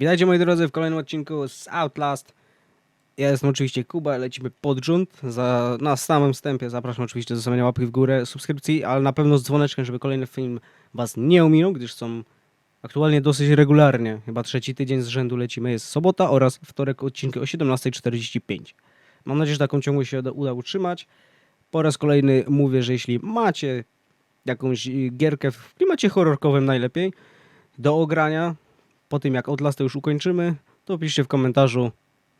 Witajcie moi drodzy w kolejnym odcinku z Outlast. Ja jestem oczywiście Kuba, lecimy pod rząd. Za, na samym wstępie zapraszam oczywiście do zostawienia łapki w górę, subskrypcji, ale na pewno z dzwoneczkiem, żeby kolejny film was nie ominął, gdyż są aktualnie dosyć regularnie. Chyba trzeci tydzień z rzędu lecimy. Jest sobota oraz wtorek odcinki o 17.45. Mam nadzieję, że taką ciągłość się uda- utrzymać. Po raz kolejny mówię, że jeśli macie jakąś y, gierkę w klimacie horrorkowym najlepiej do ogrania, po tym jak Outlast już ukończymy, to piszcie w komentarzu.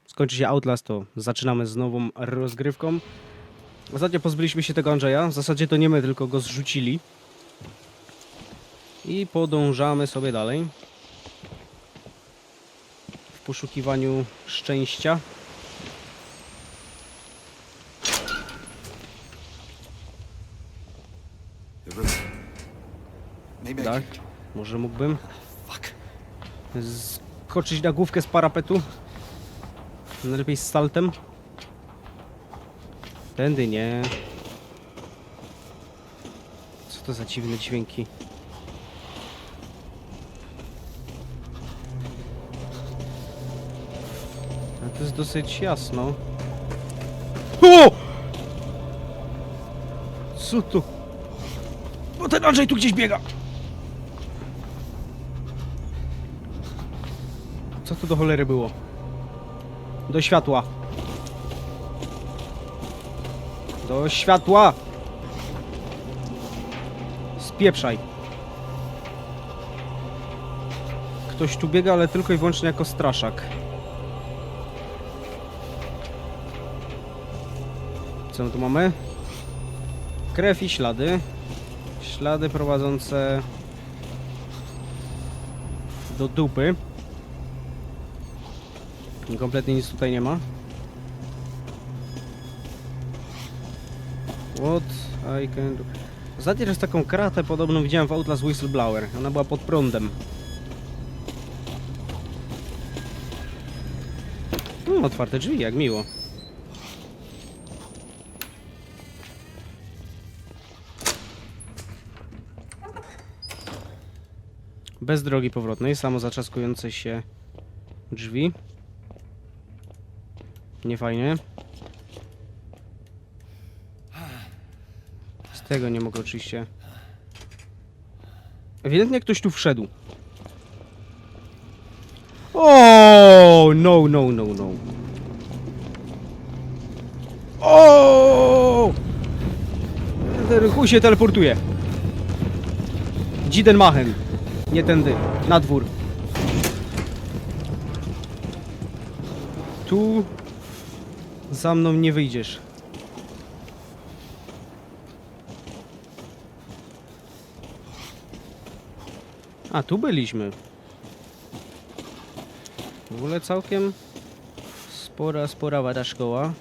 Skończy się Outlast, to zaczynamy z nową rozgrywką. Ostatnio pozbyliśmy się tego Andrzeja. W zasadzie to nie my, tylko go zrzucili. I podążamy sobie dalej. W poszukiwaniu szczęścia. Tak, może mógłbym. Skoczyć na główkę z parapetu. Najlepiej z saltem. Tędy nie. Co to za dziwne dźwięki? Ale to jest dosyć jasno. O! Co tu? Bo ten Andrzej tu gdzieś biega! Tu do cholery było? Do światła. Do światła! Spieprzaj. Ktoś tu biega, ale tylko i wyłącznie jako straszak. Co my tu mamy? Krew i ślady. Ślady prowadzące do dupy. Kompletnie nic tutaj nie ma. What I can do. Ostatni raz taką kratę podobną widziałem w Outlast Whistleblower. Ona była pod prądem. No, otwarte drzwi, jak miło. Bez drogi powrotnej, samo zaczaskujące się drzwi. Nie fajnie. Z tego nie mogę oczywiście. Ewidentnie ktoś tu wszedł. O, no, no, no, no. O! Ten chuj się teleportuje. Dziden Machen. Nie tędy. Na dwór. Tu za mną nie wyjdziesz. A, tu byliśmy. W ogóle całkiem spora, spora wada szkoła.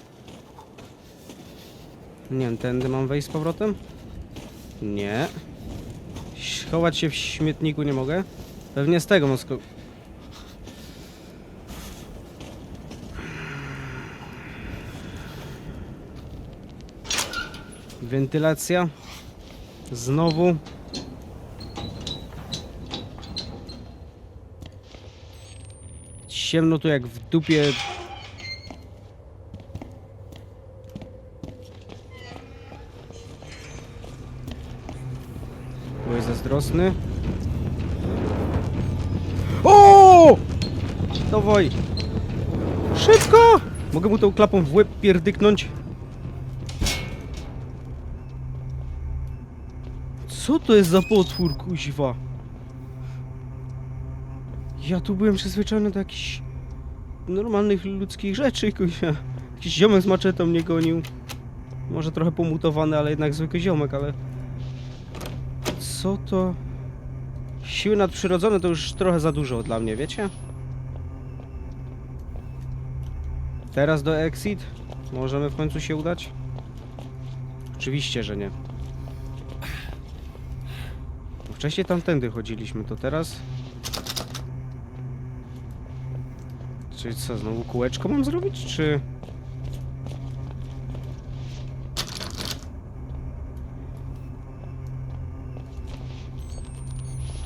Nie wiem, tędy mam wejść z powrotem? Nie. Schować się w śmietniku nie mogę? Pewnie z tego mam Wentylacja. Znowu. Ciemno tu jak w dupie. Byłeś zazdrosny. O! Dawaj! Szybko! Mogę mu tą klapą w łeb pierdyknąć? Co to jest za potwór, kuźwa? Ja tu byłem przyzwyczajony do jakichś normalnych ludzkich rzeczy, kuźwa. Jakiś ziomek z maczetą mnie gonił. Może trochę pomutowany, ale jednak zwykły ziomek, ale... Co to... Siły nadprzyrodzone to już trochę za dużo dla mnie, wiecie? Teraz do exit? Możemy w końcu się udać? Oczywiście, że nie. Wcześniej tamtędy chodziliśmy, to teraz... Czyli co, znowu kółeczko mam zrobić, czy...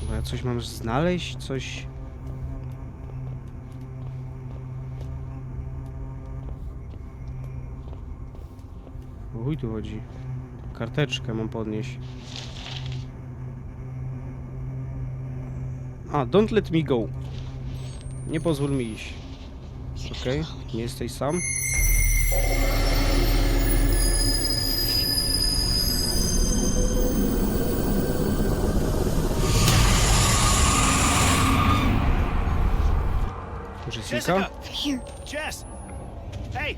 Chyba coś mam znaleźć, coś... Chuj tu chodzi. Karteczkę mam podnieść. A, don't let me go. Nie pozwól mi iść. Okej, nie jesteś sam. Jessica? Jess! Hey!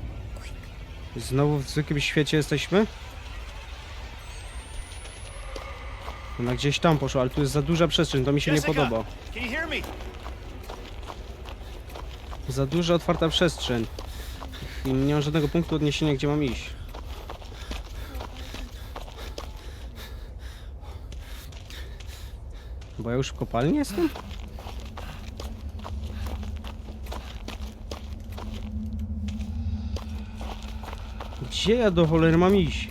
Znowu w jakimś świecie jesteśmy? Ona gdzieś tam poszła, ale tu jest za duża przestrzeń, to mi się nie Jessica! podoba. Hear me? Za duża otwarta przestrzeń. I nie mam żadnego punktu odniesienia, gdzie mam iść. Bo ja już w kopalni jestem? Gdzie ja do cholery mam iść?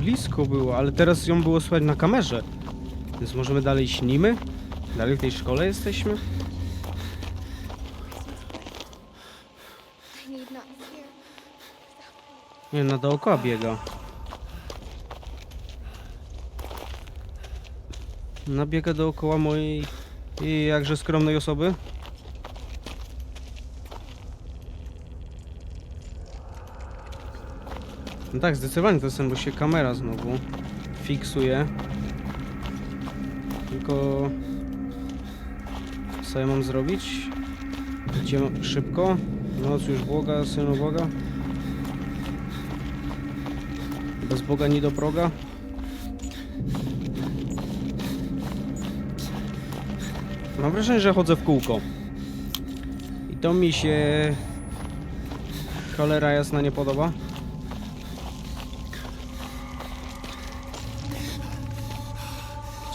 Blisko była, ale teraz ją było słychać na kamerze. Więc możemy dalej śnimy? Dalej w tej szkole jesteśmy? Nie, na dookoła biega. Nabiega dookoła mojej jakże skromnej osoby. No tak, zdecydowanie to jest ten, bo się kamera znowu fiksuje. Tylko... Co ja mam zrobić? Gdzie mam... Szybko? Noc już błoga, synu Boga. Bez Boga nie do proga. Mam wrażenie, że chodzę w kółko. I to mi się... Cholera jasna nie podoba.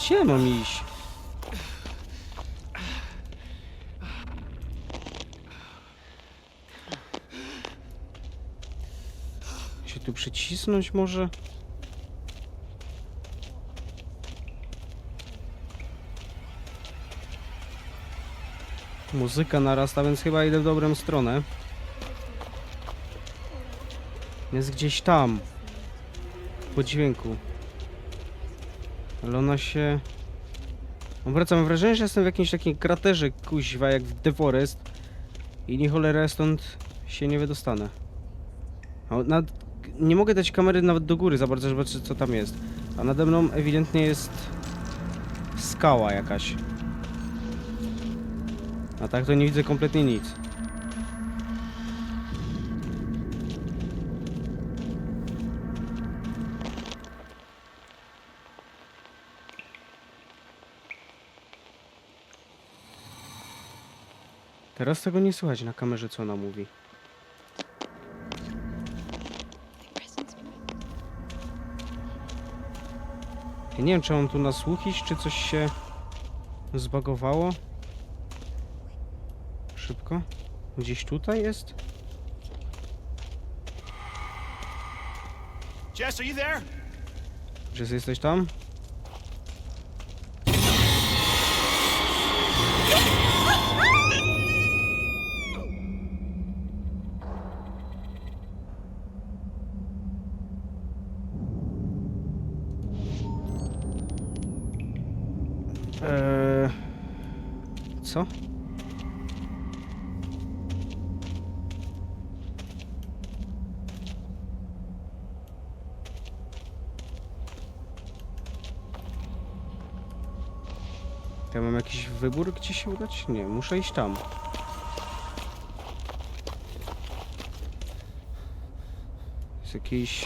Gdzie mam iść? Się tu przycisnąć może? Muzyka narasta, więc chyba idę w dobrą stronę. Jest gdzieś tam. Po dźwięku. Ale ona się... Obracam mam wrażenie, że jestem w jakimś takim kraterze kuźwa, jak w The Forest. I nie cholera stąd się nie wydostanę. A nad... Nie mogę dać kamery nawet do góry za bardzo, żeby zobaczyć co tam jest. A nade mną ewidentnie jest skała jakaś. A tak to nie widzę kompletnie nic. Teraz tego nie słychać na kamerze, co ona mówi. Ja nie wiem, czy mam tu nasłuchić, czy coś się zbagowało. Szybko. Gdzieś tutaj jest? Jess, are you there? Czy jesteś tam? Eee, co? Ja mam jakiś wybór, gdzie się udać? Nie, muszę iść tam. Jest jakiś...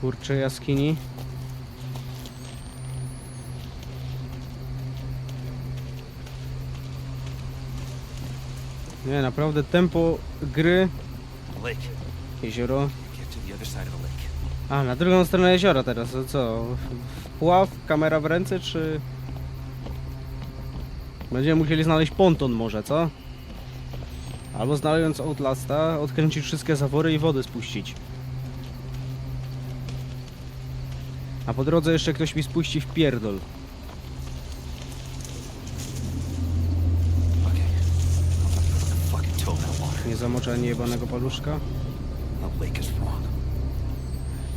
Kurcze jaskini. Nie, naprawdę tempo gry, jezioro. A, na drugą stronę jeziora teraz, co? Wpław, kamera w ręce, czy... Będziemy musieli znaleźć ponton może, co? Albo znajdując Outlasta, odkręcić wszystkie zawory i wodę spuścić. A po drodze jeszcze ktoś mi spuści w pierdol. Nie zamoczę ani jebanego paluszka.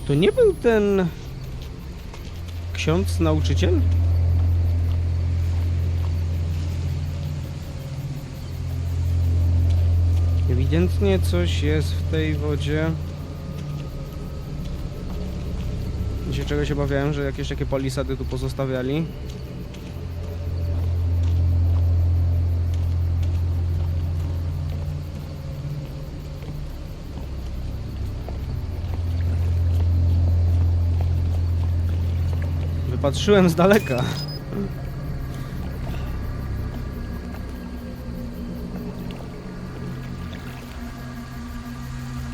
To nie był ten... Ksiądz, nauczyciel? Ewidentnie coś jest w tej wodzie. Dzisiaj czegoś obawiałem, że jakieś takie palisady tu pozostawiali. Wypatrzyłem z daleka.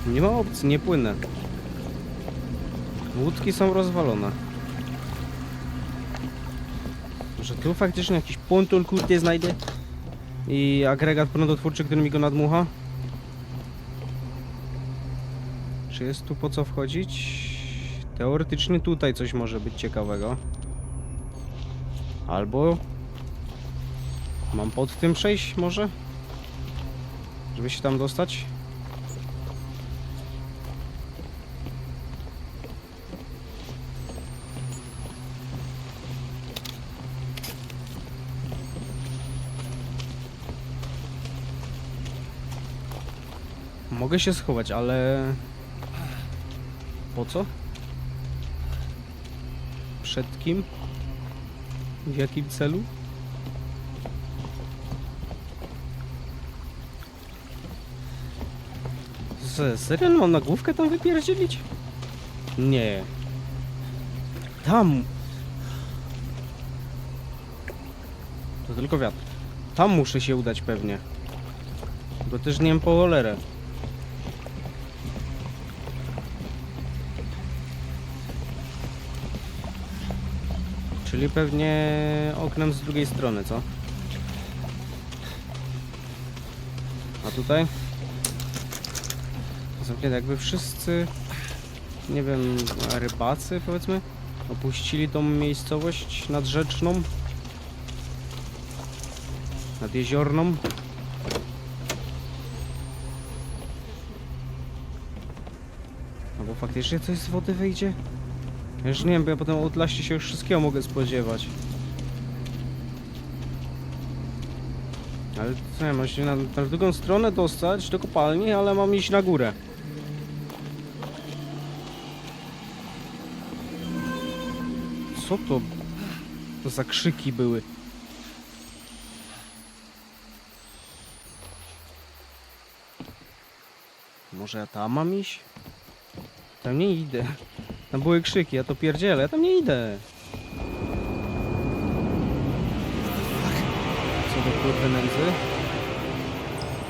Nie ma opcji, nie płynę. Łódki są rozwalone. Może tu faktycznie jakiś ponton kurde znajdę? I agregat prądotwórczy, który mi go nadmucha? Czy jest tu po co wchodzić? Teoretycznie tutaj coś może być ciekawego. Albo... Mam pod tym przejść może? Żeby się tam dostać? Mogę się schować, ale... Po co? Przed kim? W jakim celu? Serio mam na główkę tam wypierdzielić? Nie. Tam. To tylko wiatr. Tam muszę się udać pewnie. Bo też nie wiem po cholerę. Czyli pewnie oknem z drugiej strony, co? A tutaj? Zamknięte, jakby wszyscy, nie wiem, rybacy powiedzmy, opuścili tą miejscowość nadrzeczną, nadjeziorną. Albo faktycznie coś z wody wyjdzie? Ja już nie wiem, bo ja potem o Outlaście się już wszystkiego mogę spodziewać. Ale co ja mam się na, na drugą stronę dostać do kopalni, ale mam iść na górę. Co to, to za krzyki były? Może ja tam mam iść? Tam nie idę. Tam były krzyki, ja to pierdzielę, ja tam nie idę. Co do kurwy nędzy?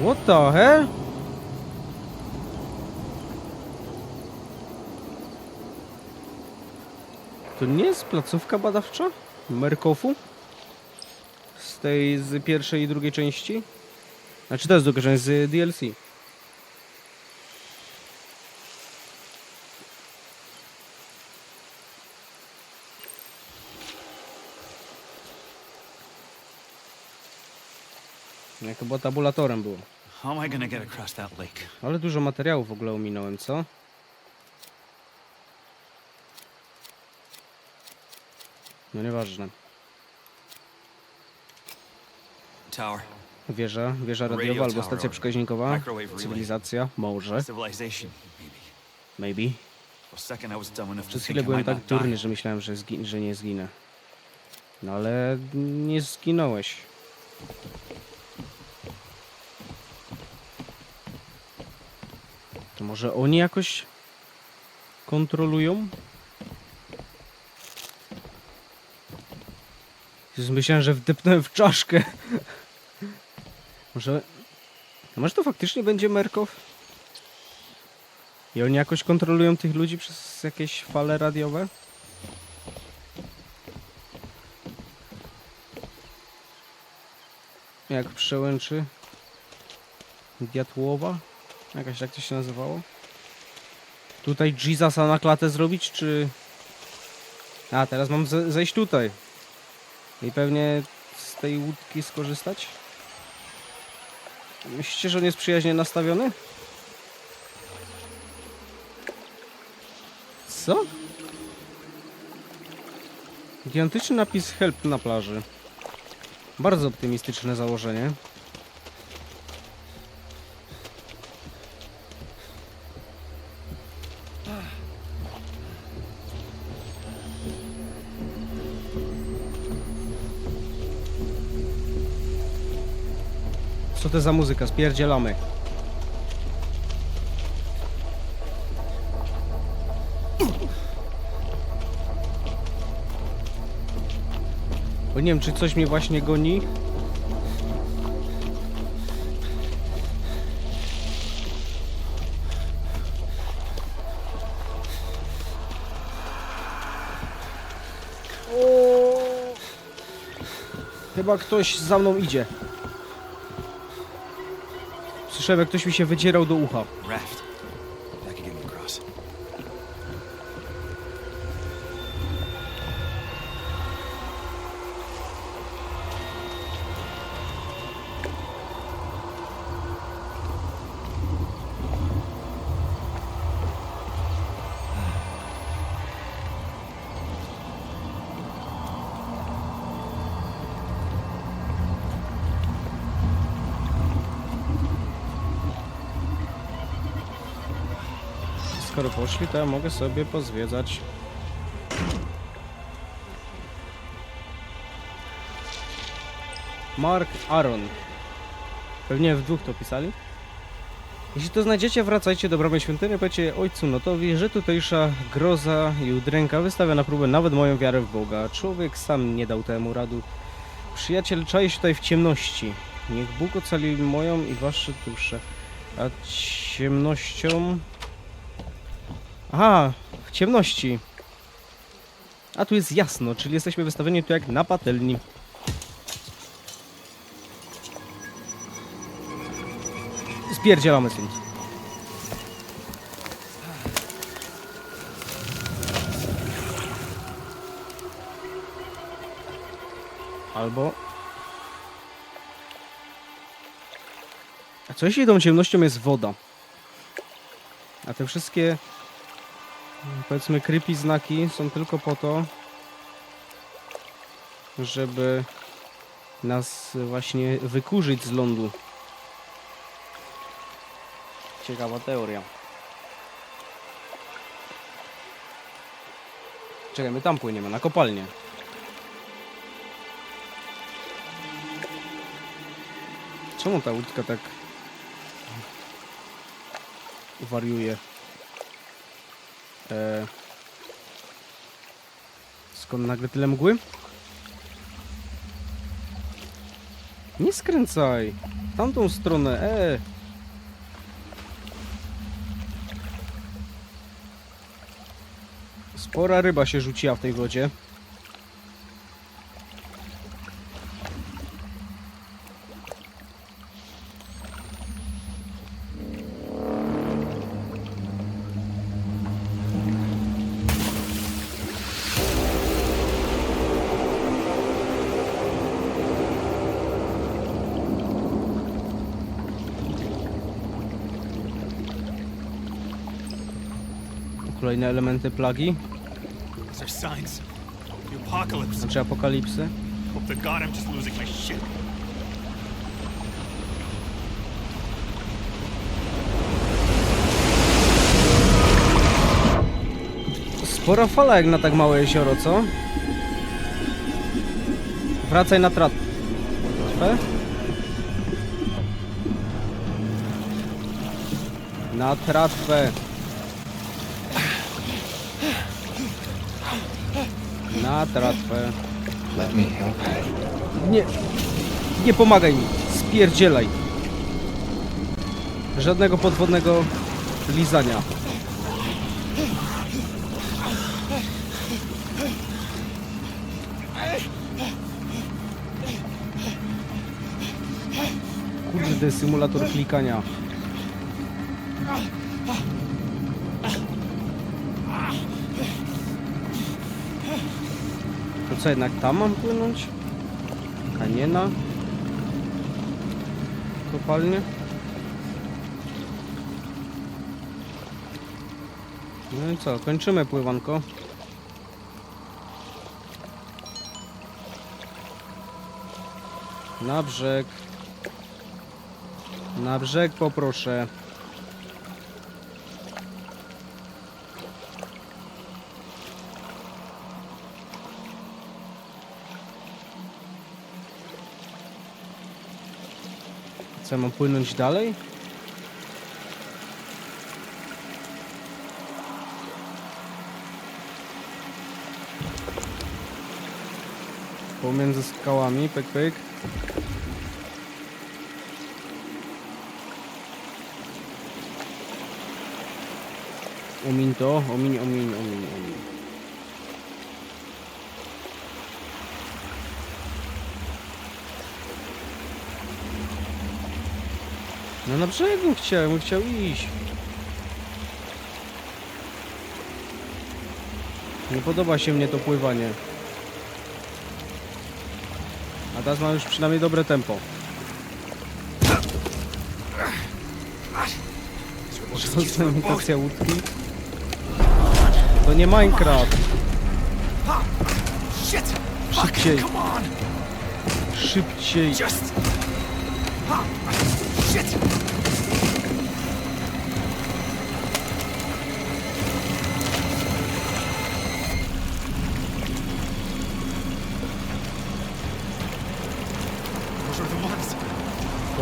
What the hell? To nie jest placówka badawcza? Merkofu? Z tej, z pierwszej i drugiej części? Znaczy to jest druga część z DLC. Jak chyba tabulatorem było. How am I gonna get across that lake? Ale dużo materiałów w ogóle ominąłem, co? No nieważne. Tower. Wieża, wieża Radio radiowa albo stacja przekaźnikowa. Cywilizacja, może, maybe. to Przez chwilę byłem tak durny, że myślałem, że, że nie zginę. No ale nie zginąłeś. To może oni jakoś kontrolują? Jezus, Myślałem, że wdepnąłem w czaszkę. Może... Może to faktycznie będzie Merkow? I oni jakoś kontrolują tych ludzi przez jakieś fale radiowe? Jak przełęczy Diatłowa? Jakaś jak to się nazywało? Tutaj Jezusa na klatę zrobić, czy... A, teraz mam ze- zejść tutaj. I pewnie z tej łódki skorzystać? Myślicie, że on jest przyjaźnie nastawiony? Co? Gigantyczny napis help na plaży. Bardzo optymistyczne założenie. Co to za muzyka? Spierdzielamy. Bo nie wiem, czy coś mnie właśnie goni. O! Chyba ktoś za mną idzie. Jak ktoś mi się wydzierał do ucha. Raft. Skoro poszli, to ja mogę sobie pozwiedzać. Mark Aaron. Pewnie w dwóch to pisali. Jeśli to znajdziecie, wracajcie do bramy świątyni, powiecie ojcu Notowi, że tutejsza groza i udręka wystawia na próbę nawet moją wiarę w Boga. Człowiek sam nie dał temu radu. Przyjaciel czai się tutaj w ciemności. Niech Bóg ocali moją i wasze dusze. A ciemnością Aha, w ciemności. A tu jest jasno, czyli jesteśmy wystawieni tu jak na patelni. Spierdzielamy stąd. Albo... A co jeśli tą ciemnością jest woda? A te wszystkie powiedzmy creepy znaki są tylko po to, żeby nas właśnie wykurzyć z lądu. Ciekawa teoria. Czekaj, my tam płyniemy, na kopalnię. Czemu ta łódka tak wariuje? E... Skąd nagle tyle mgły? Nie skręcaj! W tamtą stronę, e! Spora ryba się rzuciła w tej wodzie. Kolejne elementy plagi, znaczy apokalipsy. Spora fala jak na tak małe jezioro, co? Wracaj na tratwę. Na tratwę. Tratwę. Let me help. Nie, nie pomagaj mi. Spierdzielaj. Żadnego podwodnego lizania. Kurde, symulator klikania. Co, jednak tam mam płynąć? A nie na kopalnię? No i co, kończymy pływanko. Na brzeg. Na brzeg poproszę. Co, mam płynąć dalej? Pomiędzy skałami, pyk, pyk. Omiń to, omiń, omiń, omiń, omiń. No na brzegu chciałem, chciał iść. Nie podoba się mnie to pływanie. A teraz mam już przynajmniej dobre tempo. Imitacja łódki? To nie Minecraft. Szybciej. Szybciej.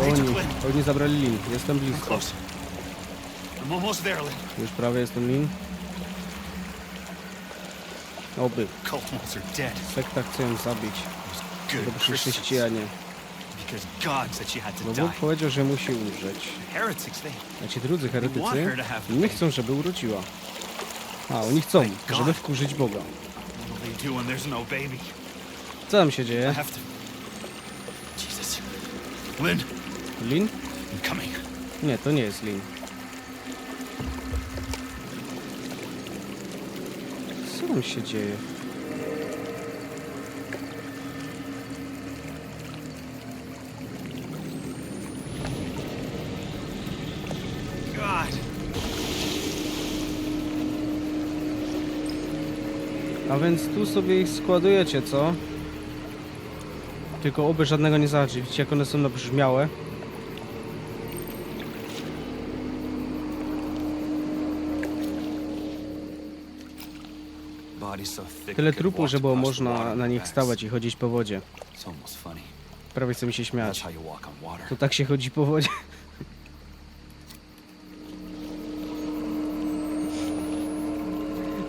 Oni, oni zabrali lin. Jestem blisko. Już prawie jestem lin. Oby. Sekta chcę ją zabić. Dobrzy chrześcijanie. Die. Bóg powiedział, że musi umrzeć. A ci drudzy heretycy nie chcą, żeby urodziła. A, oni chcą, żeby wkurzyć Boga. No? Co tam się dzieje? Lin? Nie, to nie jest lin. Co tam się dzieje? A więc tu sobie ich składujecie, co? Tylko oby żadnego nie zahaczy. Widzicie, jak one są nabrzmiałe? Tyle trupu, że było można na nich stawać i chodzić po wodzie. Prawie chce mi się śmiać. To tak się chodzi po wodzie.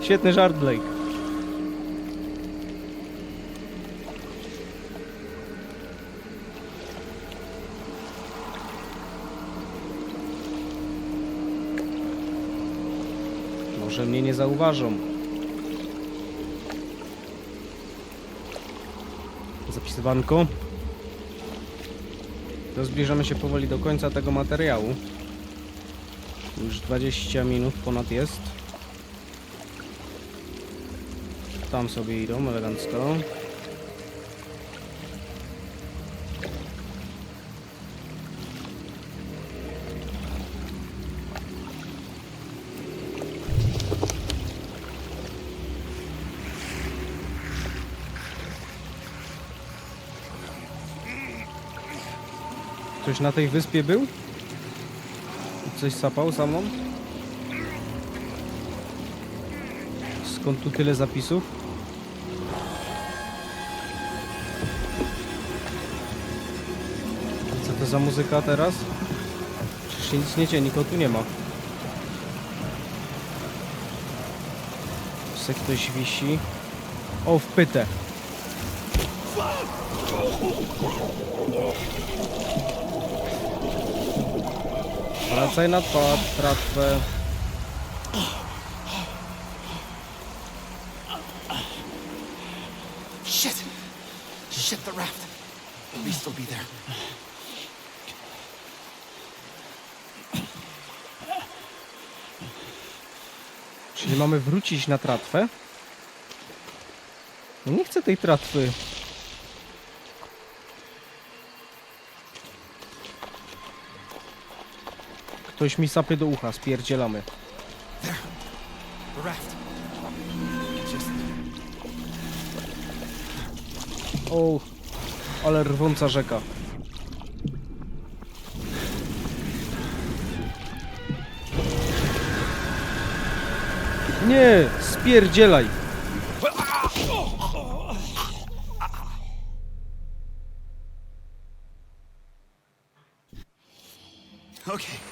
Świetny żart, Blake. Może mnie nie zauważą. Zapisywanko. To zbliżamy się powoli do końca tego materiału. Już 20 minut ponad jest. Tam sobie idą elegancko. Ktoś na tej wyspie był? Coś sapał za mną? Skąd tu tyle zapisów? Co to za muzyka teraz? Przecież się nic nie dzieje, nikogo tu nie ma. Se ktoś wisi. O, w pytę. Wracaj na twarz, tratwę. Shit! Shit, the raft. At least they'll be there. Czyli mamy wrócić na tratwę? Nie chcę tej tratwy. Ktoś mi sapie do ucha, spierdzielamy. O, ale rwąca rzeka. Nie, spierdzielaj. Okay.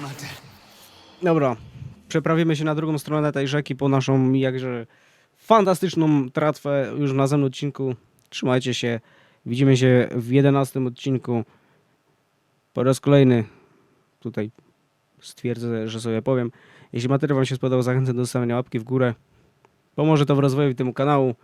Dead. Dobra, przeprawimy się na drugą stronę tej rzeki po naszą jakże fantastyczną tratwę już w następnym odcinku. Trzymajcie się. Widzimy się w 11 odcinku. Po raz kolejny tutaj stwierdzę, że sobie powiem. Jeśli materiał Wam się spodobał, zachęcam do zostawienia łapki w górę. Pomoże to w rozwoju temu kanału.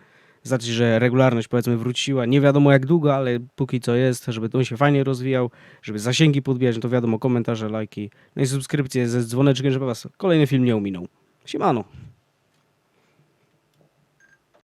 Znaczy, że regularność powiedzmy wróciła. Nie wiadomo jak długo, ale póki co jest, żeby to się fajnie rozwijał, żeby zasięgi podbijać, no to wiadomo komentarze, lajki, no i subskrypcje ze dzwoneczkiem, żeby Was kolejny film nie ominął. Siemano.